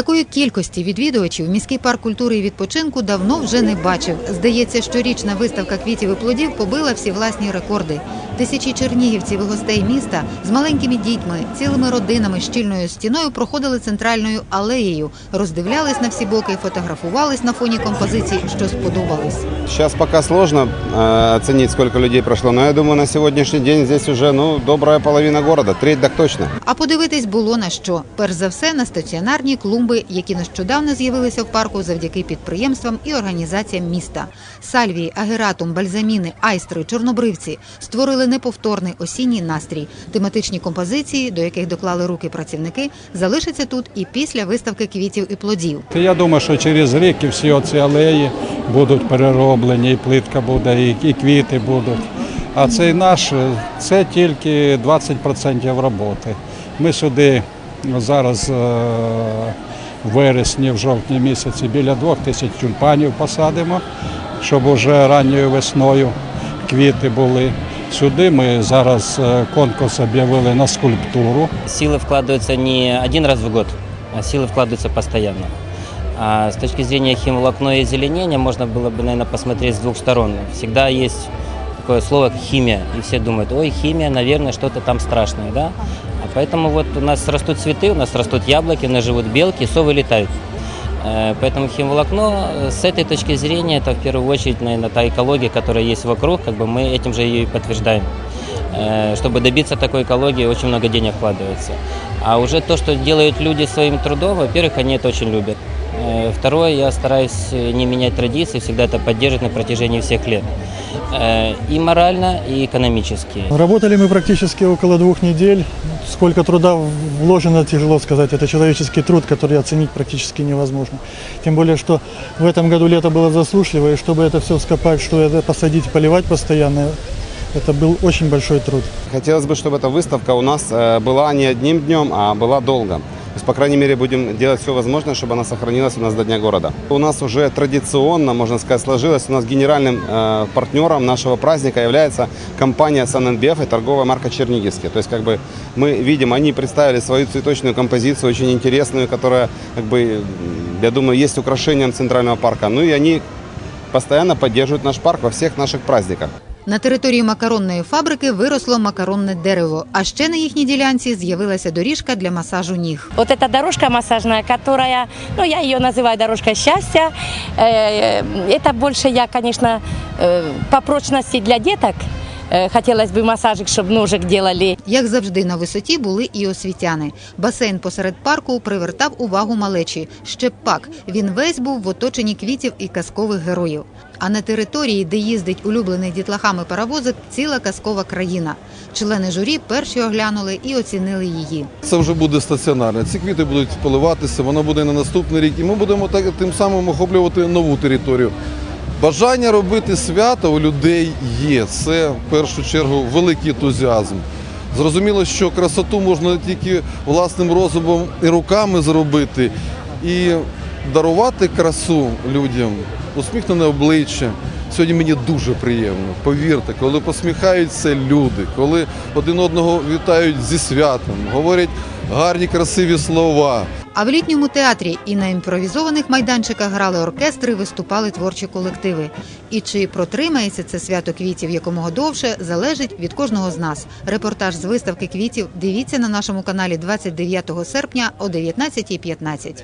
Такої кількості відвідувачів міський парк культури і відпочинку давно вже не бачив. Здається, щорічна виставка квітів і плодів побила всі власні рекорди. Тисячі чернігівців і гостей міста з маленькими дітьми, цілими родинами, щільною стіною проходили центральною алеєю, роздивлялись на всі боки, фотографувались на фоні композицій, що сподобались. Сейчас пока сложно э, оценить, сколько людей прошло, но я думаю, на сегодняшний день здесь уже ну, добрая половина города, треть так точно. А подивитись було на що. Перш за все на стаціонарні клумби, які нещодавно з'явилися в парку завдяки підприємствам і організаціям міста. Сальвії, агератум, бальзаміни, айстри, чорнобривці створили неповторний осінній настрій. Тематичні композиції, до яких доклали руки працівники, залишаться тут і після виставки квітів і плодів. Я думаю, що через рік всі оці алеї будуть перероблені, і плитка буде, і, і квіти будуть. А цей наш це тільки 20% роботи. Ми сюди зараз е, в вересні, в жовтні місяці біля двох тисяч тюльпанів посадимо, щоб уже ранньою весною квіти були. Сюди ми зараз е, конкурс об'явили на скульптуру. Силы вкладываются не один раз в год, а силы вкладываются постоянно. А с точки зрения химволокно и озеленения можно было бы, наверное, посмотреть с двух сторон. Всегда есть такое слово как химия, и все думают, ой, химия, наверное, что-то там страшное, да? А поэтому вот у нас растут цветы, у нас растут яблоки, у нас живут белки, совы летают. Э, Поэтому химволокно э, с этой точки зрения это в первую очередь, наверное, та экология, которая есть вокруг, как бы мы этим же ее и подтверждаем. Э, Чтобы добиться такой экологии, очень много денег вкладывается. А уже то, что делают люди своим трудом, во-первых, они это очень любят. Э, Второе, я стараюсь э, не менять традиции, всегда это поддерживать на протяжении всех лет. Э, И морально, и экономически. Работали мы практически около двух недель. Сколько труда вложено, тяжело сказать. Это человеческий труд, который оценить практически невозможно. Тем более, что в этом году лето было засушливое, и чтобы это все скопать, что это посадить, поливать постоянно, это был очень большой труд. Хотелось бы, чтобы эта выставка у нас была не одним днем, а была долго. По крайней мере, будем делать все возможное, чтобы она сохранилась у нас до Дня города. У нас уже традиционно, можно сказать, сложилось. У нас генеральным э, партнером нашего праздника является компания СННБФ и торговая марка Чернигівський. То есть, как бы мы видим, они представили свою цветочную композицию, очень интересную, которая, как бы, я думаю, есть украшением центрального парка. Ну и они постоянно поддерживают наш парк во всех наших праздниках. На території макаронної фабрики виросло макаронне дерево. А ще на їхній ділянці з'явилася доріжка для масажу ніг. Вот эта дорожка массажная, которая, ну, я ее называю дорожка счастья. Э, Это больше я, конечно, э, по прочности для деток. Э, Хотелось бы массажик, чтобы ножик делали. Як завжди, на висоті були і освітяни. Басейн посеред парку привертав увагу малечі. Ще б пак він весь був в оточенні квітів і казкових героїв. А на території, де їздить улюблений дітлахами паровозик, ціла казкова країна. Члени журі перші оглянули і оцінили її. Це вже буде стаціонарне. Ці квіти будуть поливатися, воно буде на наступний рік, і ми будемо так тим самим охоплювати нову територію. Бажання робити свято у людей є. Це в першу чергу великий ентузіазм. Зрозуміло, що красоту можна тільки власним розумом і руками зробити, і дарувати красу людям, усміхнене обличчя. Сьогодні мені дуже приємно. Повірте, коли посміхаються люди, коли один одного вітають зі святом, говорять гарні красиві слова. А в літньому театрі і на імпровізованих майданчиках грали оркестри, виступали творчі колективи. І чи протримається це свято квітів якомога довше, залежить від кожного з нас. Репортаж з виставки квітів дивіться на нашому каналі 29 серпня о 19.15.